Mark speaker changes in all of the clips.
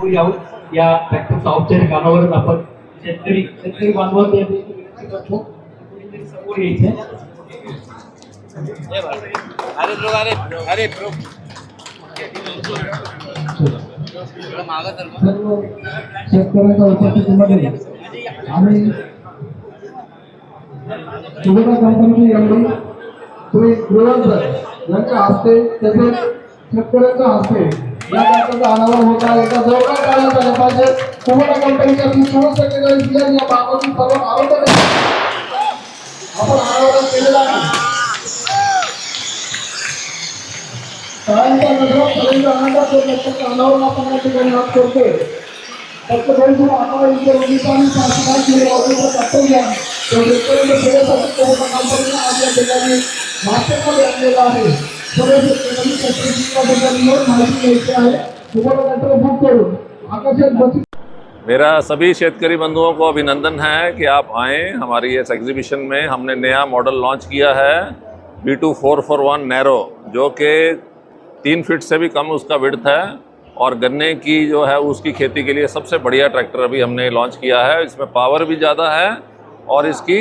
Speaker 1: पुढे आहोत या ट्रॅक्टरचा औपचारिक अनावरण आपण शेतकरी शेतकरी बांधवांना या ठिकाणी समोर यायचं.
Speaker 2: अरे लोक अरे अरे
Speaker 3: सर्व शेतकऱ्यांच्या उपस्थितीमध्ये आम्ही सुविधा यांच्या हस्ते तसेच शेतकऱ्यांच्या हस्ते या ट्रॅक्टरचा होत आहे. एका जोरदार काळात झाले पाहिजे कुबोटा कंपनीच्या सोळा या बाबाची सर्व आपण अनावरण आहे. नजरात अनावरण आपण या ठिकाणी आज करतोय फक्त इथे कर्तव्य आहे. तो शेतकऱ्यांच्या सेवेसाठी कंपनीने आज या ठिकाणी आणलेला आहे.
Speaker 4: मेरा सभी शेतकरी बंधुओं को अभिनंदन है कि आप आए हमारी इस एग्जीबिशन में। हमने नया मॉडल लॉन्च किया है B two four four one narrow जो कि तीन फीट से भी कम उसका विड्थ है और गन्ने की जो है उसकी खेती के लिए सबसे बढ़िया ट्रैक्टर अभी हमने लॉन्च किया है। इसमें पावर भी ज़्यादा है और इसकी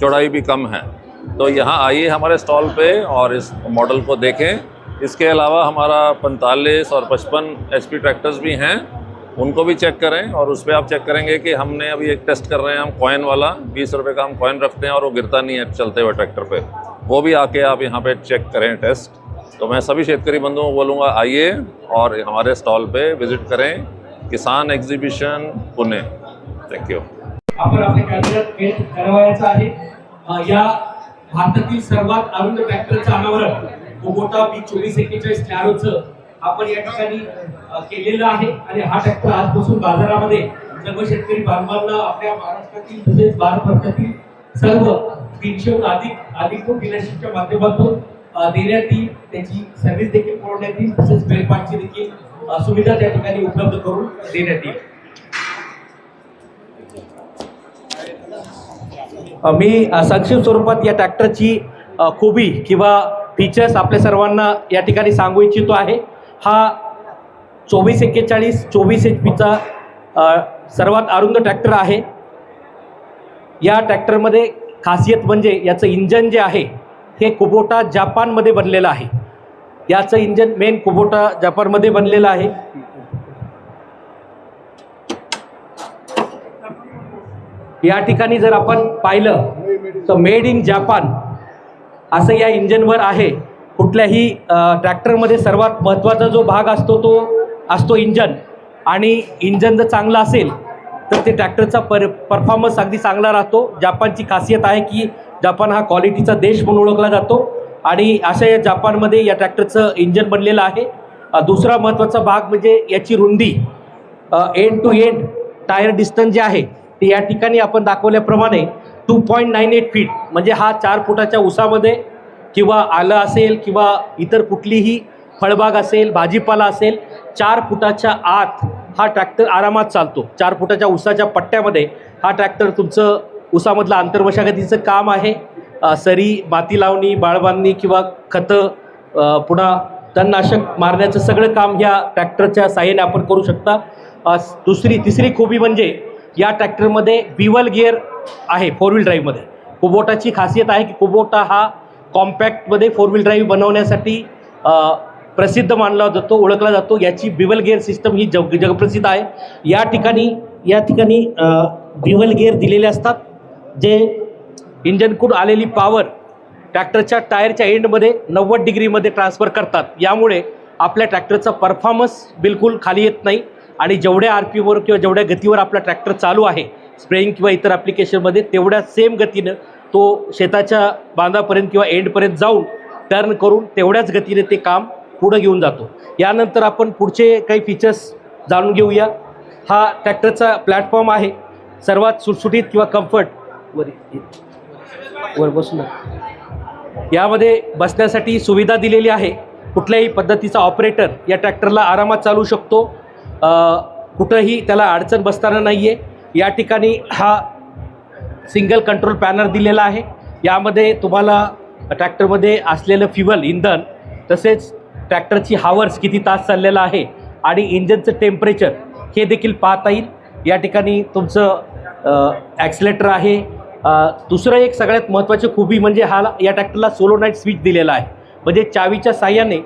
Speaker 4: चौड़ाई भी कम है। तो यहाँ आइए हमारे स्टॉल पे और इस मॉडल को देखें। इसके अलावा हमारा पैंतालीस और पचपन एच ट्रैक्टर्स भी हैं। उनको भी चेक करें और उस पर आप चेक करेंगे कि हमने अभी एक टेस्ट कर रहे हैं हम कॉइन वाला। बीस रुपये का हम कॉइन रखते हैं और वो गिरता नहीं है चलते हुए ट्रैक्टर पे। वो भी आके आप यहाँ पे चेक करें टेस्ट। तो मैं सभी शेतकरी बंधुओं को बोलूँगा, आइए और हमारे स्टॉल पे विज़िट करें Kisan exhibition, Pune. Thank you
Speaker 1: या भारतातील सर्वात अरुंद ट्रॅक्टरचं अनावरण कुबोटा बी चोवीस एक्केचाळीस नॅरोचं आपण या ठिकाणी केलेलं आहे. आणि हा ट्रॅक्टर आजपासून बाजारामध्ये सर्व शेतकरी बांधवांना आपल्या महाराष्ट्रातील तसेच भारतातील सर्व तीनशेहून अधिक अधिक डीलरशिपच्या माध्यमातून देण्यात येईल. त्याची सर्व्हिस देखील पुरवण्यात येईल. तसेच स्पेअर पार्टची देखील सुविधा त्या ठिकाणी उपलब्ध करून देण्यात येईल. मी संक्षिप्त स्वरूपात या ट्रॅक्टरची खूबी किंवा फीचर्स आपल्या सर्वांना या ठिकाणी सांगू इच्छितो आहे. हा चोवीस एक्केचाळीस चोवीस एच पीचा सर्वात अरुंद ट्रॅक्टर आहे. या ट्रॅक्टरमध्ये खासियत म्हणजे याचं इंजन जे आहे हे कुबोटा जापानमध्ये बनलेलं आहे. याचं इंजन मेन कुबोटा जापानमध्ये बनलेलं आहे. या ठिकाणी जर आपण पाहिलं तर मेड इन जापान असं या इंजनवर आहे. कुठल्याही ट्रॅक्टरमध्ये सर्वात महत्त्वाचा जो भाग असतो तो असतो इंजन. आणि इंजन जर चांगलं असेल तर ते ट्रॅक्टरचा पर परफॉर्मन्स अगदी चांगला राहतो. जापानची खासियत आहे की जापान हा क्वालिटीचा देश म्हणून ओळखला जातो. आणि अशा या जापानमध्ये या ट्रॅक्टरचं इंजन बनलेलं आहे. दुसरा महत्त्वाचा भाग म्हणजे याची रुंदी. End to end tyre distance जे आहे ते या ठिकाणी आपण दाखवल्याप्रमाणे two point nine eight feet म्हणजे हा चार फुटाच्या उसामध्ये किंवा आलं असेल किंवा इतर कुठलीही फळबाग असेल भाजीपाला असेल चार फुटाच्या आत हा ट्रॅक्टर आरामात चालतो. चार फुटाच्या उसाच्या पट्ट्यामध्ये हा ट्रॅक्टर तुमचं उसामधलं आंतरमशागतीचं काम आहे. सरी माती लावणी बाळबांधणी किंवा खतं पुन्हा तणनाशक मारण्याचं सगळं काम ह्या ट्रॅक्टरच्या साह्याने आपण करू शकता. दुसरी तिसरी खोबी म्हणजे या ट्रॅक्टरमध्ये बिवल गिअर आहे फोर व्हील ड्राईव्हमध्ये. कुबोटाची खासियत आहे की कुबोटा हा कॉम्पॅक्टमध्ये फोर व्हील ड्राईव्ह बनवण्यासाठी प्रसिद्ध मानला जातो ओळखला जातो. याची बिवल गिअर सिस्टम ही जग जगप्रसिद्ध आहे. या ठिकाणी या ठिकाणी बिवल गिअर दिलेले असतात जे इंजनकडून आलेली पॉवर ट्रॅक्टरच्या टायरच्या एंडमध्ये नव्वद डिग्रीमध्ये ट्रान्सफर करतात. यामुळे आपल्या ट्रॅक्टरचा परफॉर्मन्स बिलकुल खाली येत नाही. आणि जेवढ्या आर पीवर किंवा जेवढ्या गतीवर आपला ट्रॅक्टर चालू आहे स्प्रेइंग किंवा इतर ॲप्लिकेशनमध्ये तेवढ्या सेम गतीनं तो शेताच्या बांधापर्यंत किंवा एंडपर्यंत जाऊन टर्न करून तेवढ्याच गतीने ते काम पुढं घेऊन जातो. यानंतर आपण पुढचे काही फीचर्स जाणून घेऊया. हा ट्रॅक्टरचा प्लॅटफॉर्म आहे. सर्वात सुटसुटीत किंवा कम्फर्ट वर वर बसून यामध्ये बसण्यासाठी सुविधा दिलेली आहे. कुठल्याही पद्धतीचा ऑपरेटर या ट्रॅक्टरला आरामात चालू शकतो. कुठंही त्याला अडचण बसताना नाही आहे या ठिकाणी हा सिंगल कंट्रोल पॅनर दिलेला आहे. यामध्ये तुम्हाला ट्रॅक्टरमध्ये असलेलं फ्युअल इंधन तसेच ट्रॅक्टरची हावर्स किती तास चाललेला आहे आणि इंजनचं टेम्परेचर हे देखील पाहता येईल. या ठिकाणी तुमचं ॲक्सिलेटर आहे. दुसरं एक सगळ्यात महत्त्वाची खूबी म्हणजे हा या ट्रॅक्टरला सोलो नाईट स्विच दिलेला आहे. म्हणजे चावीच्या साह्याने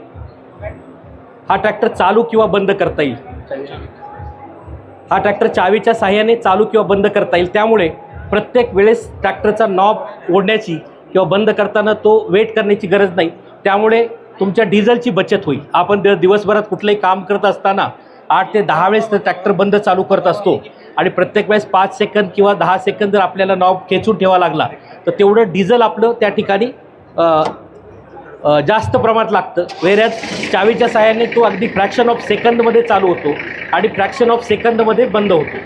Speaker 1: हा ट्रॅक्टर चालू किंवा बंद करता येईल. हा ट्रॅक्टर चावीच्या साह्याने चालू किंवा बंद करता येईल. त्यामुळे प्रत्येक वेळेस ट्रॅक्टरचा नॉब ओढण्याची किंवा बंद करताना तो वेट करण्याची गरज नाही. त्यामुळे तुमच्या डिझेलची बचत होईल. आपण दिवसभरात कुठलंही काम करत असताना आठ ते दहा वेळेस तर ट्रॅक्टर बंद चालू करत असतो. आणि प्रत्येक वेळेस पाच सेकंद किंवा दहा सेकंद जर आपल्याला नॉब खेचून ठेवा लागला तर तेवढं डिझेल आपलं त्या ठिकाणी जास्त प्रमाणात लागतं. वेऱ्यात चावीच्या साहाय्याने तो अगदी फ्रॅक्शन ऑफ सेकंदमध्ये चालू होतो आणि फ्रॅक्शन ऑफ सेकंदमध्ये बंद होतो.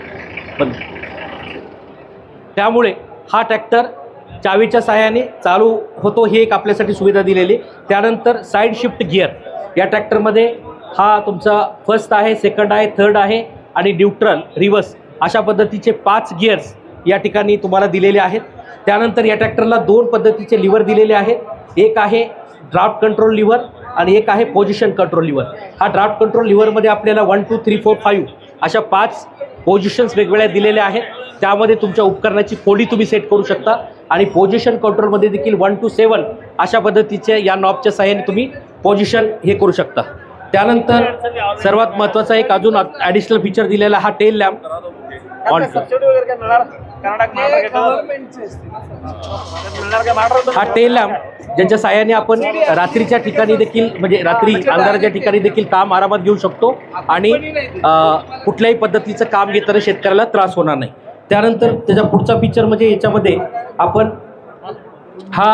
Speaker 1: बंद. त्यामुळे हा ट्रॅक्टर चावीच्या सहाय्याने चालू होतो ही एक आपल्यासाठी सुविधा दिलेली. त्यानंतर साईड शिफ्ट गिअर या ट्रॅक्टरमध्ये हा तुमचा फर्स्ट आहे सेकंड आहे थर्ड आहे आणि न्यूट्रल रिव्हर्स अशा पद्धतीचे पाच गिअर्स या ठिकाणी तुम्हाला दिलेले आहेत. त्यानंतर या ट्रॅक्टरला दोन पद्धतीचे लिव्हर दिलेले आहेत. एक आहे ड्राफ्ट कंट्रोल लिव्हर आणि एक आहे पोझिशन कंट्रोल लिव्हर हा ड्राफ्ट कंट्रोल लिव्हरमध्ये आपल्याला one two three four five अशा पाच पोझिशन्स वेगवेगळ्या दिलेल्या आहेत. त्यामध्ये तुमच्या उपकरणाची खोली तुम्ही सेट करू शकता. आणि पोझिशन कंट्रोलमध्ये देखील वन टू सेवन अशा पद्धतीचे या नॉबच्या सहाय्याने तुम्ही पोझिशन हे करू शकता. त्यानंतर सर्वात महत्त्वाचा एक अजून ॲडिशनल फीचर दिलेला हा टेल लॅम्प ऑन हा टेल लॅम्प ज्यांच्या साह्याने आपण रात्रीच्या ठिकाणी देखील म्हणजे रात्री अंधाराच्या ठिकाणी देखील काम आरामात घेऊ शकतो आणि कुठल्याही पद्धतीचं काम घेताना शेतकऱ्याला त्रास होणार नाही. त्यानंतर त्याचा पुढचा फीचर म्हणजे याच्यामध्ये आपण हा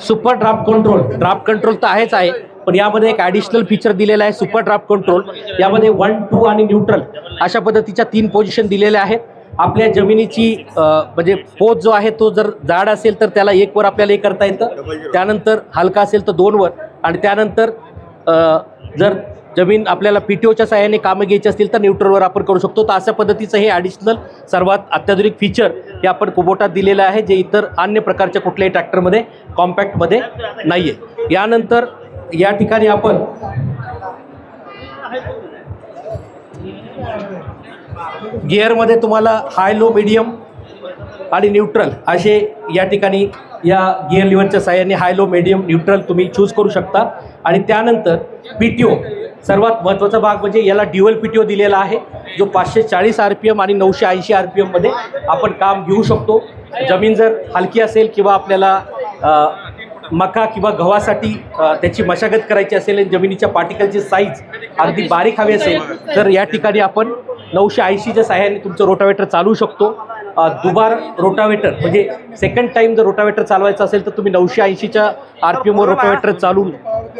Speaker 1: super draft control draft control तर आहेच आहे पण यामध्ये एक ॲडिशनल फीचर दिलेलं आहे सुपर ड्राफ्ट कंट्रोल यामध्ये वन टू आणि न्यूट्रल अशा पद्धतीच्या तीन पोझिशन दिलेल्या आहेत. आपल्या जमिनीची म्हणजे पोत जो आहे तो जर जाड असेल तर त्याला एक वर आपल्याला हे करता येतं. त्यानंतर हलका असेल तर दोन वर. आणि त्यानंतर जर जमीन आपल्याला पी टी ओच्या सहाय्याने कामं घ्यायची असतील तर न्यूट्रलवर आपण करू शकतो. तर अशा पद्धतीचं हे ॲडिशनल सर्वात अत्याधुनिक फीचर हे आपण कुबोटात दिलेलं आहे जे इतर अन्य प्रकारच्या कुठल्याही ट्रॅक्टरमध्ये कॉम्पॅक्टमध्ये नाही आहे यानंतर या ठिकाणी आपण गिअरमध्ये तुम्हाला हाय लो मिडियम आणि न्यूट्रल असे या ठिकाणी या गिअर लिव्हरच्या साह्याने हाय लो मिडियम न्यूट्रल तुम्ही चूज करू शकता. आणि त्यानंतर पी टी ओ सर्वात महत्त्वाचा भाग म्हणजे याला ड्युअल पी टी ओ दिलेला आहे जो पाचशे चाळीस आर पी एम आणि नऊशे ऐंशी आर पी एममध्ये आपण काम घेऊ शकतो. जमीन जर हलकी असेल किंवा आपल्याला मका किंवा गव्हासाठी त्याची मशागत करायची असेल आणि जमिनीच्या पार्टिकलची साईज अगदी बारीक हवी असेल तर या ठिकाणी आपण नऊशे ऐंशीच्या साह्याने तुमचं रोटावेटर चालू शकतो. दुबार रोटावेटर म्हणजे सेकंड टाईम जर रोटावेटर चालवायचं असेल तर तुम्ही नऊशे ऐंशीच्या आर पी एमवर रोटावेटर चालून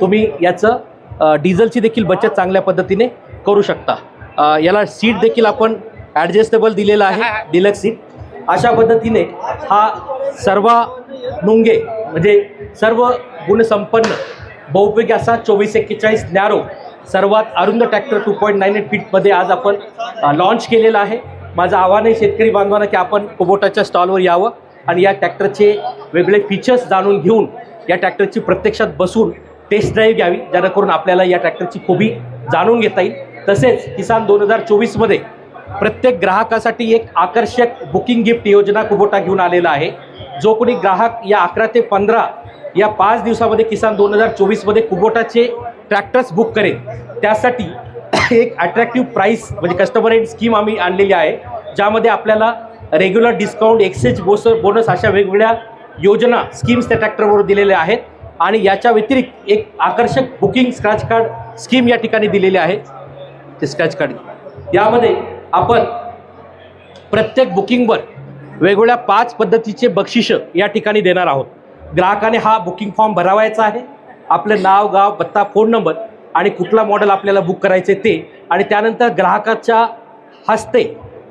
Speaker 1: तुम्ही याचं डिझेलची देखील बचत चांगल्या पद्धतीने करू शकता. याला सीट देखील आपण ॲडजस्टेबल दिलेला आहे डिलक्स सीट अशा पद्धतीने हा सर्व नुंगे म्हणजे सर्व गुणसंपन्न बहुपैकी असा चोवीस एक्केचाळीस नॅरो सर्वात अरुंद tractor two point nine eight फीटमध्ये आज आपण लॉन्च केलेला आहे. माझं आव्हान आहे शेतकरी बांधवांना की आपण कुबोटाच्या स्टॉलवर यावं आणि या ट्रॅक्टरचे वेगळे फीचर्स जाणून घेऊन या ट्रॅक्टरची प्रत्यक्षात बसून टेस्ट ड्राईव्ह घ्यावी जेणेकरून आपल्याला या ट्रॅक्टरची खूबी जाणून घेता येईल. तसेच किसान दोन हजार चोवीसमध्ये प्रत्येक ग्राहकासाठी एक आकर्षक बुकिंग गिफ्ट योजना कुबोटा घेऊन आलेला आहे. जो कोणी ग्राहक या अकरा ते पंधरा या पाच दिवसामध्ये किसान दोन हजार चोवीसमध्ये कुबोटाचे ट्रॅक्टर्स बुक करेल त्यासाठी एक अट्रॅक्टिव्ह प्राईस म्हणजे कस्टमर एंड स्कीम आम्ही आणलेली आहे ज्यामध्ये आपल्याला रेग्युलर डिस्काउंट एक्सेज बोस बोनस अशा वेगवेगळ्या योजना स्कीम्स त्या ट्रॅक्टरवर दिलेल्या आहेत. आणि याच्या व्यतिरिक्त एक आकर्षक बुकिंग स्क्रॅच कार्ड स्कीम या ठिकाणी दिलेली आहे. ते स्क्रॅच कार्ड यामध्ये आपण प्रत्येक बुकिंगवर वेगवेगळ्या पाच पद्धतीचे बक्षिसं या ठिकाणी देणार आहोत. ग्राहकाने हा बुकिंग फॉर्म भरावायचा आहे. आपलं नाव गाव पत्ता फोन नंबर आणि कुठला मॉडेल आपल्याला बुक करायचं आहे ते. आणि त्यानंतर ग्राहकाच्या हस्ते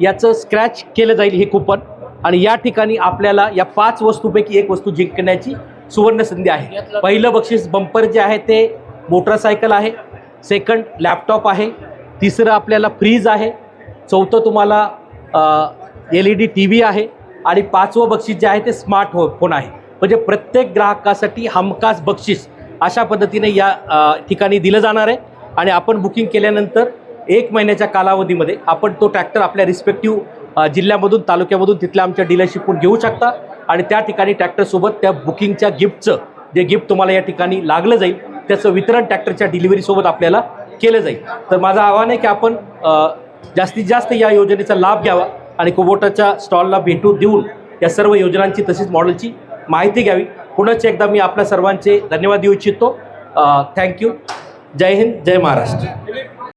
Speaker 1: याचं स्क्रॅच केलं जाईल हे कुपन आणि या ठिकाणी आपल्याला या पाच वस्तूपैकी एक वस्तू जिंकण्याची सुवर्ण संधी आहे. पहिलं बक्षीस बंपर जे आहे ते मोटरसायकल आहे. सेकंड लॅपटॉप आहे. तिसरं आपल्याला फ्रीज आहे. चौथं तुम्हाला L E D T V आहे. आणि पाचवं बक्षीस जे आहे ते स्मार्ट हो फोन आहे. म्हणजे प्रत्येक ग्राहकासाठी हमखास बक्षीस अशा पद्धतीने या ठिकाणी दिलं जाणार आहे. आणि आपण बुकिंग केल्यानंतर एक महिन्याच्या कालावधीमध्ये आपण तो ट्रॅक्टर आपल्या रिस्पेक्टिव्ह जिल्ह्यामधून तालुक्यामधून तिथल्या आमच्या डीलरशिपकडून घेऊ शकता. आणि त्या ठिकाणी ट्रॅक्टरसोबत त्या बुकिंगच्या गिफ्टचं जे गिफ्ट तुम्हाला या ठिकाणी लागलं जाईल त्याचं वितरण ट्रॅक्टरच्या डिलिव्हरीसोबत आपल्याला केलं जाईल. तर माझं आव्हान आहे की आपण जास्तीत जास्त या योजनेचा लाभ घ्यावा आणि कुबोटाच्या स्टॉलला भेटू देऊन या सर्व योजनांची तसेच मॉडेलची माहिती घ्यावी. पुनश्च एकदा मी आपल्या सर्वांचे धन्यवाद देऊ इच्छितो. Thank you. जय हिंद जय महाराष्ट्र.